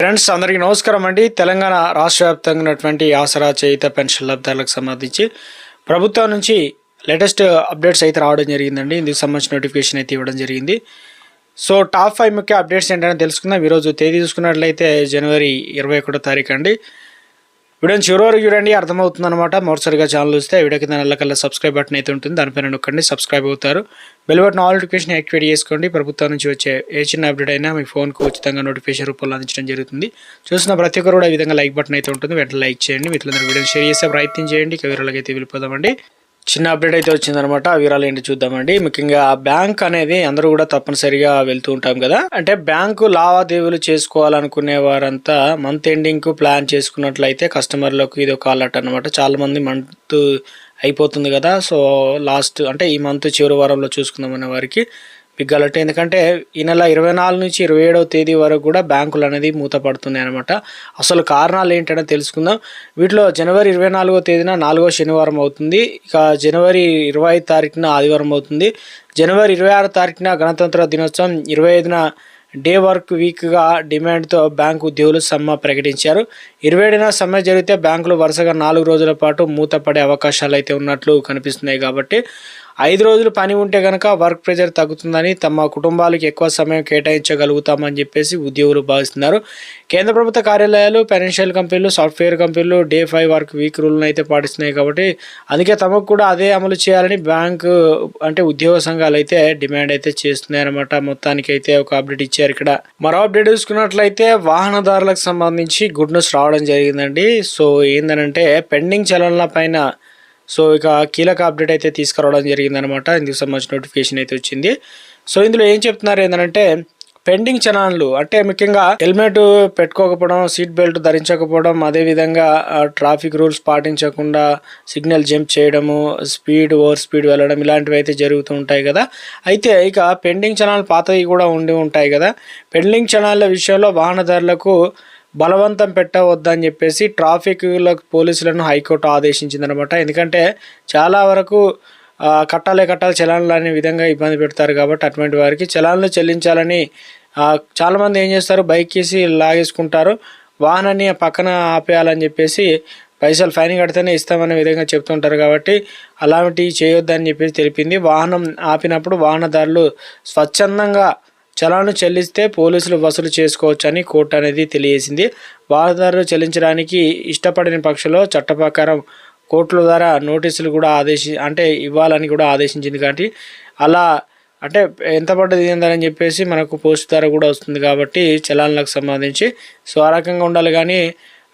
Friends అందరికీ నమస్కారం అండి. తెలంగాణ రాష్ట్ర వ్యాప్తంగా ఉన్నటువంటి ఆసరా చేయిత పెన్షన్ లబ్ధాలకు సంబంధించి ప్రభుత్వం నుంచి లేటెస్ట్ అప్డేట్స్ అయితే రావడం జరిగిందండి. ఇందుకు సంబంధించిన నోటిఫికేషన్ అయితే ఇవ్వడం జరిగింది. సో టాప్ ఫైవ్ ముఖ్య అప్డేట్స్ ఏంటనే తెలుసుకుందాం. ఈరోజు తేదీ చూసుకున్నట్లయితే జనవరి ఇరవై ఒకటో తారీఖు అండి. వీడియోని చివరి వరకు చూడండి అర్థమవుతుంది అనమాట మొదటిసారిగా ఛానల్ చూస్తే వీడియో కింద సబ్స్క్రైబ్ బటన్ అయితే ఉంటుంది. దానిపైన నొక్కండి సబ్స్క్రైబ్ అవుతారు. Bell button all notification activate చేసుకోండి. ప్రభుత్వం నుంచి వచ్చే ఏ చిన్న అప్డేట్ అయినా మీ ఫోన్కు ఉచితంగా నోటిఫికేషన్ రూపంలో అందించడం జరుగుతుంది. చూసిన ప్రతి ఒక్కరు కూడా ఈ విధంగా లైక్ బటన్ అయితే ఉంటుంది. వెంటనే లైక్ చేయండి. మిత్రులందరూ వీడియోని షేర్ చేసే ప్రయత్నం చేయండి. ఇక వీరాలకి వెళ్ళిపోదామండి. చిన్న అప్డేట్ అయితే వచ్చిందనమాట. ఆ వివరాలు ఏంటి చూద్దామండి. ముఖ్యంగా బ్యాంక్ అనేది అందరూ కూడా తప్పనిసరిగా వెళ్తూ ఉంటాం కదా. అంటే బ్యాంకు లావాదేవీలు చేసుకోవాలనుకునే వారంతా మంత్ ఎండింగ్కు ప్లాన్ చేసుకున్నట్లయితే కస్టమర్లకు ఇది ఒక అలర్ట్ అనమాట చాలా మంది మంత్ అయిపోతుంది కదా. సో లాస్ట్ అంటే ఈ మంత్ చివరి వారంలో చూసుకుందామనే వారికి బిగ్ ఎందుకంటే ఈ నెల ఇరవై నాలుగు నుంచి ఇరవై ఏడవ తేదీ వరకు కూడా బ్యాంకులు అనేది మూతపడుతున్నాయి అనమాట అసలు కారణాలు ఏంటనే తెలుసుకుందాం. వీటిలో జనవరి ఇరవై నాలుగో తేదీన నాలుగో శనివారం అవుతుంది. ఇక జనవరి ఇరవై ఐదు తారీఖున ఆదివారం అవుతుంది. జనవరి ఇరవై ఆరు తారీఖున గణతంత్ర దినోత్సవం. ఇరవై ఐదున డే వర్క్ వీక్గా డిమాండ్తో బ్యాంకు ఉద్యోగులు సమ్మె ప్రకటించారు. ఇరవై ఏడున సమ్మె జరిగితే బ్యాంకులు వరుసగా నాలుగు రోజుల పాటు మూతపడే అవకాశాలు అయితే ఉన్నట్లు కనిపిస్తున్నాయి కాబట్టి ఐదు రోజులు పని ఉంటే కనుక వర్క్ ప్రెజర్ తగ్గుతుందని తమ కుటుంబాలకు ఎక్కువ సమయం కేటాయించగలుగుతామని చెప్పేసి ఉద్యోగులు భావిస్తున్నారు. కేంద్ర ప్రభుత్వ కార్యాలయాలు ఫైనాన్షియల్ కంపెనీలు సాఫ్ట్వేర్ కంపెనీలు డే ఫైవ్ వర్క్ వీక్ రూల్ను అయితే పాటిస్తున్నాయి కాబట్టి అందుకే తమకు కూడా అదే అమలు చేయాలని బ్యాంకు అంటే ఉద్యోగ సంఘాలు అయితే డిమాండ్ అయితే చేస్తున్నాయి అనమాట మొత్తానికి అయితే ఒక అప్డేట్ ఇచ్చారు ఇక్కడ. మరో అప్డేట్ చూసుకున్నట్లయితే వాహనదారులకు సంబంధించి గుడ్ న్యూస్ రావడం జరిగిందండి. సో ఏంటనంటే పెండింగ్ చలనాల పైన సో ఇక కీలక అప్డేట్ అయితే తీసుకురావడం జరిగిందనమాట. ఇందుకు సంబంధించిన నోటిఫికేషన్ అయితే వచ్చింది. సో ఇందులో ఏం చెప్తున్నారు ఏంటంటే పెండింగ్ చలాన్లు అంటే ముఖ్యంగా హెల్మెట్ పెట్టుకోకపోవడం సీట్ బెల్ట్ ధరించకపోవడం అదేవిధంగా ట్రాఫిక్ రూల్స్ పాటించకుండా సిగ్నల్ జంప్ చేయడము స్పీడ్ ఓవర్ స్పీడ్ వెళ్ళడం ఇలాంటివి అయితే జరుగుతూ ఉంటాయి కదా. అయితే ఇక పెండింగ్ చలాన్లు పాతవి కూడా ఉండి ఉంటాయి కదా. పెండింగ్ చలాన్ల విషయంలో వాహనదారులకు బలవంతం పెట్టవద్దని చెప్పేసి ట్రాఫిక్ పోలీసులను హైకోర్టు ఆదేశించిందనమాట ఎందుకంటే చాలా వరకు కట్టాలే కట్టాలి చలాన్లు అనే విధంగా ఇబ్బంది పెడతారు కాబట్టి అటువంటి వారికి చలాన్లు చెల్లించాలని చాలామంది ఏం చేస్తారు? బైక్ వేసి లాగేసుకుంటారు. వాహనాన్ని పక్కన ఆపేయాలని చెప్పేసి పైసలు ఫైన్ కడితేనే ఇస్తామనే విధంగా చెప్తుంటారు కాబట్టి అలాంటివి చేయొద్దని చెప్పేసి తెలిపింది. వాహనం ఆపినప్పుడు వాహనదారులు స్వచ్ఛందంగా చలాను చెల్లిస్తే పోలీసులు వసూలు చేసుకోవచ్చని కోర్టు అనేది తెలియజేసింది. వారదారులు చెల్లించడానికి ఇష్టపడిన పక్షంలో చట్ట ప్రకారం కోర్టుల ద్వారా నోటీసులు కూడా ఆదేశి అంటే ఇవ్వాలని కూడా ఆదేశించింది కాబట్టి అలా అంటే ఎంత పడ్డది ఏందని చెప్పేసి మనకు పోస్ట్ ద్వారా కూడా వస్తుంది కాబట్టి చలాన్లకు సంబంధించి. సో ఆ రకంగా ఉండాలి కానీ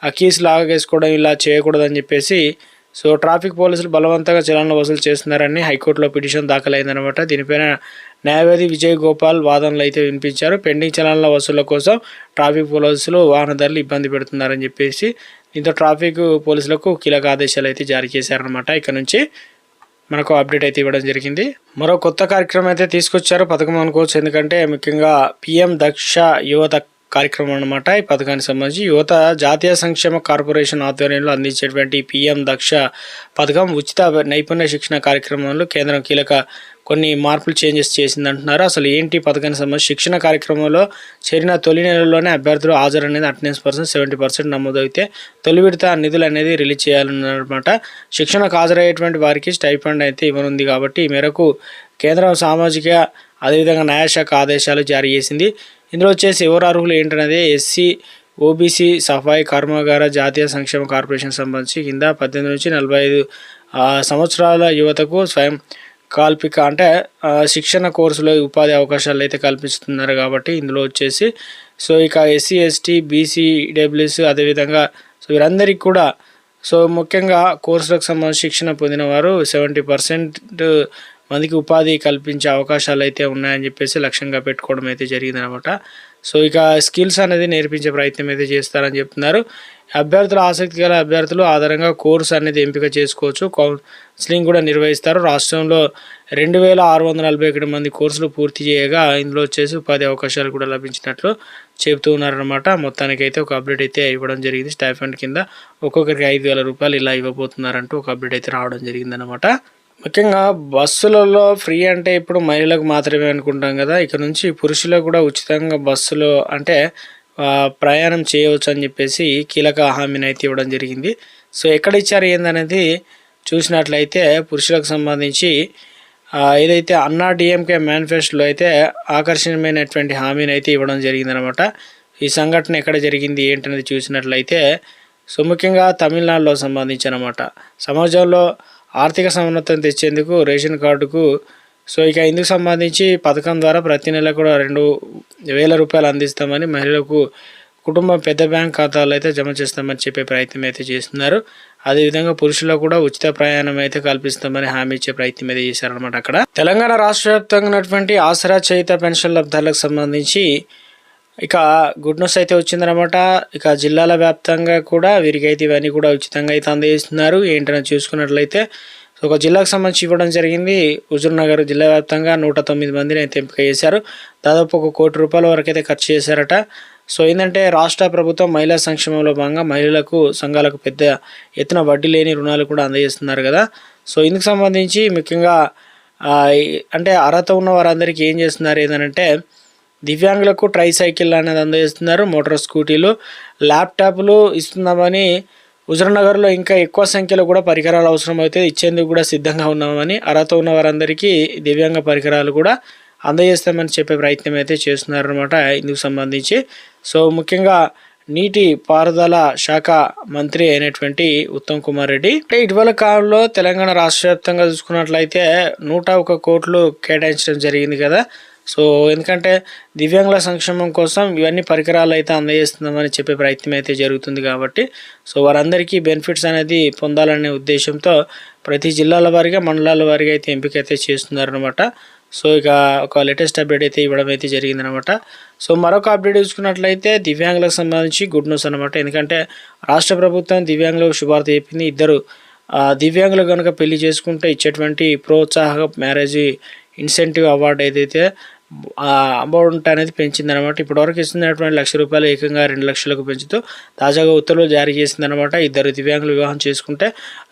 ఆ కీస్ లాగేసుకోవడం ఇలా చేయకూడదని చెప్పేసి సో ట్రాఫిక్ పోలీసులు బలవంతంగా చలనలు వసూలు చేస్తున్నారని హైకోర్టులో పిటిషన్ దాఖలైందనమాట. దీనిపైన న్యాయవాది విజయ్ గోపాల్ వాదనలు అయితే వినిపించారు. పెండింగ్ చలాన్ల వసూళ్ళ కోసం ట్రాఫిక్ పోలీసులు వాహనదారులు ఇబ్బంది పెడుతున్నారని చెప్పేసి దీంతో ట్రాఫిక్ పోలీసులకు కీలక ఆదేశాలు అయితే జారీ చేశారనమాట. ఇక్కడ నుంచి మనకు అప్డేట్ అయితే ఇవ్వడం జరిగింది. మరో కొత్త కార్యక్రమం అయితే తీసుకొచ్చారు. పథకం అనుకోవచ్చు. ఎందుకంటే ముఖ్యంగా పిఎం దక్ష యువత కార్యక్రమం అనమాట ఈ పథకానికి సంబంధించి యువత జాతీయ సంక్షేమ కార్పొరేషన్ ఆధ్వర్యంలో అందించేటువంటి పిఎం దక్ష పథకం ఉచిత నైపుణ్య శిక్షణ కార్యక్రమంలో కేంద్రం కీలక కొన్ని మార్పులు చేంజెస్ చేసింది అంటున్నారు అసలు ఏంటి పథకానికి సంబంధించి శిక్షణ కార్యక్రమంలో చేరిన తొలి నెలలోనే అభ్యర్థులు హాజరు అనేది అటెండెన్స్ పర్సెంట్ సెవెంటీ పర్సెంట్ నమోదైతే తొలి విడత నిధులు అనేది రిలీజ్ చేయాలన్నమాట. శిక్షణకు హాజరయ్యేటువంటి వారికి స్టైఫండ్ అయితే ఇవ్వనుంది కాబట్టి ఈ మేరకు కేంద్రం సామాజిక అదేవిధంగా న్యాయశాఖ ఆదేశాలు జారీ చేసింది. ఇందులో వచ్చేసి ఎవరు అర్హులు ఏంటనేది ఎస్సీ ఓబీసీ సఫాయి కర్మాగార జాతీయ సంక్షేమ కార్పొరేషన్ సంబంధించి కింద పద్దెనిమిది నుంచి నలభై ఐదు సంవత్సరాల యువతకు స్వయం కాల్పిక అంటే శిక్షణ కోర్సులో ఉపాధి అవకాశాలు అయితే కల్పిస్తున్నారు కాబట్టి ఇందులో వచ్చేసి సో ఇక ఎస్సీ ఎస్టీ బీసీడబ్ల్యూస్ అదేవిధంగా సో వీరందరికీ కూడా సో ముఖ్యంగా కోర్సులకు సంబంధించి శిక్షణ పొందిన వారు సెవెంటీ పర్సెంట్ మందికి ఉపాధి కల్పించే అవకాశాలు అయితే ఉన్నాయని చెప్పేసి లక్ష్యంగా పెట్టుకోవడం అయితే జరిగిందనమాట. సో ఇక స్కిల్స్ అనేది నేర్పించే ప్రయత్నం అయితే చేస్తారని చెప్తున్నారు. అభ్యర్థులు ఆసక్తి గల అభ్యర్థులు ఆధారంగా కోర్సు అనేది ఎంపిక చేసుకోవచ్చు. కౌన్సిలింగ్ కూడా నిర్వహిస్తారు. రాష్ట్రంలో రెండు వేల ఆరు వందల నలభై ఒకటి మంది కోర్సులు పూర్తి చేయగా ఇందులో వచ్చేసి ఉపాధి అవకాశాలు కూడా లభించినట్లు చెబుతూ ఉన్నారనమాట మొత్తానికైతే ఒక అప్డేట్ అయితే ఇవ్వడం జరిగింది. స్టైఫండ్ కింద ఒక్కొక్కరికి ఐదు వేల రూపాయలు ఇలా ఇవ్వబోతున్నారంటూ ఒక అప్డేట్ అయితే రావడం జరిగిందనమాట ముఖ్యంగా బస్సులలో ఫ్రీ అంటే ఇప్పుడు మహిళలకు మాత్రమే అనుకుంటాం కదా. ఇక నుంచి పురుషులకు కూడా ఉచితంగా బస్సులో అంటే ప్రయాణం చేయవచ్చు అని చెప్పేసి కీలక హామీని అయితే ఇవ్వడం జరిగింది. సో ఎక్కడ ఇచ్చారు ఏందనేది చూసినట్లయితే పురుషులకు సంబంధించి ఏదైతే అన్నా డిఎంకే మేనిఫెస్టోలో అయితే ఆకర్షణీయమైనటువంటి హామీని అయితే ఇవ్వడం జరిగిందనమాట. ఈ సంఘటన ఎక్కడ జరిగింది ఏంటనేది చూసినట్లయితే సో ముఖ్యంగా తమిళనాడులో సంబంధించి అనమాట సమాజంలో ఆర్థిక సమానతను తెచ్చేందుకు రేషన్ కార్డుకు. సో ఇక ఇందుకు సంబంధించి పథకం ద్వారా ప్రతి నెల కూడా రెండు వేల రూపాయలు అందిస్తామని మహిళలకు కుటుంబం పెద్ద బ్యాంక్ ఖాతాలో అయితే జమ చేస్తామని చెప్పే ప్రయత్నం అయితే చేస్తున్నారు. అదేవిధంగా పురుషులకు కూడా ఉచిత ప్రయాణం అయితే కల్పిస్తామని హామీ ఇచ్చే ప్రయత్నం అయితే చేశారనమాట అక్కడ. తెలంగాణ రాష్ట్ర వ్యాప్తంగా ఉన్నటువంటి ఆసరా చేయిత పెన్షన్ లబ్ధాలకు సంబంధించి ఇక గుడ్ న్యూస్ అయితే వచ్చిందనమాట. ఇక జిల్లాల వ్యాప్తంగా కూడా వీరికైతే ఇవన్నీ కూడా ఉచితంగా అయితే అందజేస్తున్నారు. ఏంటని చూసుకున్నట్లయితే సో ఒక జిల్లాకు సంబంధించి ఇవ్వడం జరిగింది. హుజూర్నగర్ జిల్లా వ్యాప్తంగా నూట తొమ్మిది మందిని అయితే ఎంపిక చేశారు. దాదాపు ఒక కోటి రూపాయల వరకు అయితే ఖర్చు చేశారట. సో ఏంటంటే రాష్ట్ర ప్రభుత్వం మహిళా సంక్షేమంలో భాగంగా మహిళలకు సంఘాలకు పెద్ద ఎత్తున వడ్డీ లేని రుణాలు కూడా అందజేస్తున్నారు కదా. సో ఇందుకు సంబంధించి ముఖ్యంగా అంటే అర్హత ఉన్న వారందరికీ ఏం చేస్తున్నారు? ఏంటంటే దివ్యాంగులకు ట్రై సైకిల్ అనేది అందజేస్తున్నారు మోటార్ స్కూటీలు ల్యాప్టాప్లు ఇస్తున్నామని. హుజూర్నగర్లో ఇంకా ఎక్కువ సంఖ్యలో కూడా పరికరాలు అవసరం అయితే ఇచ్చేందుకు కూడా సిద్ధంగా ఉన్నామని అర్హత ఉన్న వారందరికీ దివ్యాంగ పరికరాలు కూడా అందజేస్తామని చెప్పే ప్రయత్నం అయితే చేస్తున్నారనమాట ఇందుకు సంబంధించి. సో ముఖ్యంగా నీటి పారుదల శాఖ మంత్రి అయినటువంటి ఉత్తమ్ కుమార్ రెడ్డి అంటే ఇటీవల కాలంలో తెలంగాణ రాష్ట్ర వ్యాప్తంగా చూసుకున్నట్లయితే నూట ఒక కోట్లు కేటాయించడం జరిగింది కదా. సో ఎందుకంటే దివ్యాంగుల సంక్షేమం కోసం ఇవన్నీ పరికరాలు అయితే అందజేస్తున్నామని చెప్పే ప్రయత్నం అయితే జరుగుతుంది కాబట్టి సో వారందరికీ బెనిఫిట్స్ అనేది పొందాలనే ఉద్దేశంతో ప్రతి జిల్లాల వారిగా మండలాల వారిగా అయితే ఎంపిక అయితే చేస్తున్నారనమాట సో ఇక ఒక లేటెస్ట్ అప్డేట్ అయితే ఇవ్వడం అయితే జరిగిందనమాట సో మరొక అప్డేట్ చూసుకున్నట్లయితే దివ్యాంగులకు సంబంధించి గుడ్ న్యూస్ అనమాట ఎందుకంటే రాష్ట్ర ప్రభుత్వం దివ్యాంగులకు శుభార్త చెప్పింది. ఇద్దరు ఆ, దివ్యాంగులు కనుక పెళ్ళి చేసుకుంటే ఇచ్చేటువంటి ప్రోత్సాహక మ్యారేజ్ ఇన్సెంటివ్ అవార్డు ఏదైతే అమౌంట్ అనేది పెంచిందనమాట. ఇప్పటివరకు ఇస్తున్నటువంటి లక్ష రూపాయలు ఏకంగా రెండు లక్షలకు పెంచుతూ తాజాగా ఉత్తర్వులు జారీ చేసిందనమాట. ఇద్దరు దివ్యాంగులు వివాహం చేసుకుంటే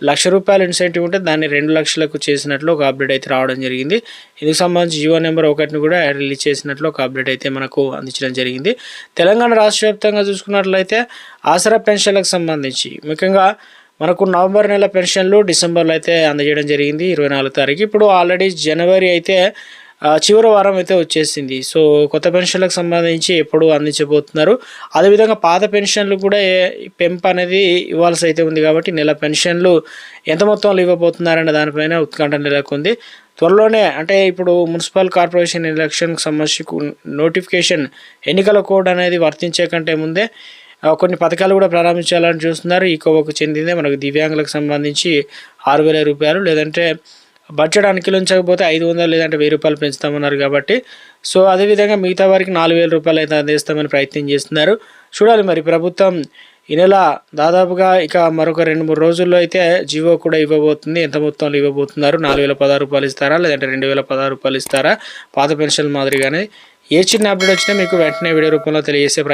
లక్ష రూపాయల ఇన్సెంటివ్ ఉంటే దాన్ని రెండు లక్షలకు చేసినట్లు ఒక అప్డేట్ అయితే రావడం జరిగింది. ఇందుకు సంబంధించి జియో నెంబర్ ఒకటిని కూడా రిలీజ్ చేసినట్లు ఒక అప్డేట్ అయితే మనకు అందించడం జరిగింది. తెలంగాణ రాష్ట్ర వ్యాప్తంగా చూసుకున్నట్లయితే ఆసరా పెన్షన్లకు సంబంధించి ముఖ్యంగా మనకు నవంబర్ నెల పెన్షన్లు డిసెంబర్లో అయితే అందజేయడం జరిగింది ఇరవై నాలుగు తారీఖు. ఇప్పుడు ఆల్రెడీ జనవరి అయితే చివరి వారం అయితే వచ్చేసింది. సో కొత్త పెన్షన్లకు సంబంధించి ఎప్పుడు అందించబోతున్నారు. అదేవిధంగా పాత పెన్షన్లు కూడా పెంపు అనేది ఇవ్వాల్సి అయితే ఉంది కాబట్టి నెల పెన్షన్లు ఎంత మొత్తంలో ఇవ్వబోతున్నారనే దానిపైన ఉత్కంఠ నెలకొంది. త్వరలోనే అంటే ఇప్పుడు మున్సిపల్ కార్పొరేషన్ ఎలక్షన్కి సంబంధించి నోటిఫికేషన్ ఎన్నికల కోడ్ అనేది వర్తించే కంటే ముందే కొన్ని పథకాలు కూడా ప్రారంభించాలని చూస్తున్నారు. ఈ కోవకు చెందిందే మనకు దివ్యాంగులకు సంబంధించి ఆరు వేల రూపాయలు లేదంటే బడ్జెట్ అనుకూలించకపోతే ఐదు వందలు లేదంటే వెయ్యి రూపాయలు పెంచుతామన్నారు కాబట్టి. సో అదేవిధంగా మిగతా వారికి నాలుగు వేల రూపాయలు అయితే అందిస్తామని ప్రయత్నం చేస్తున్నారు. చూడాలి మరి ప్రభుత్వం ఈ నెల దాదాపుగా ఇక మరొక రెండు మూడు రోజుల్లో అయితే జీవో కూడా ఇవ్వబోతుంది. ఎంత మొత్తంలో ఇవ్వబోతున్నారు? నాలుగు వేల పదహారు రూపాయలు ఇస్తారా? లేదంటే రెండు వేల పదహారు రూపాయలు ఇస్తారా? పాత పెన్షన్ మాదిరిగానే ఏ చిన్న అప్డేట్ వచ్చినా మీకు వెంటనే వీడియో రూపంలో తెలియజేసే ప్రయత్నం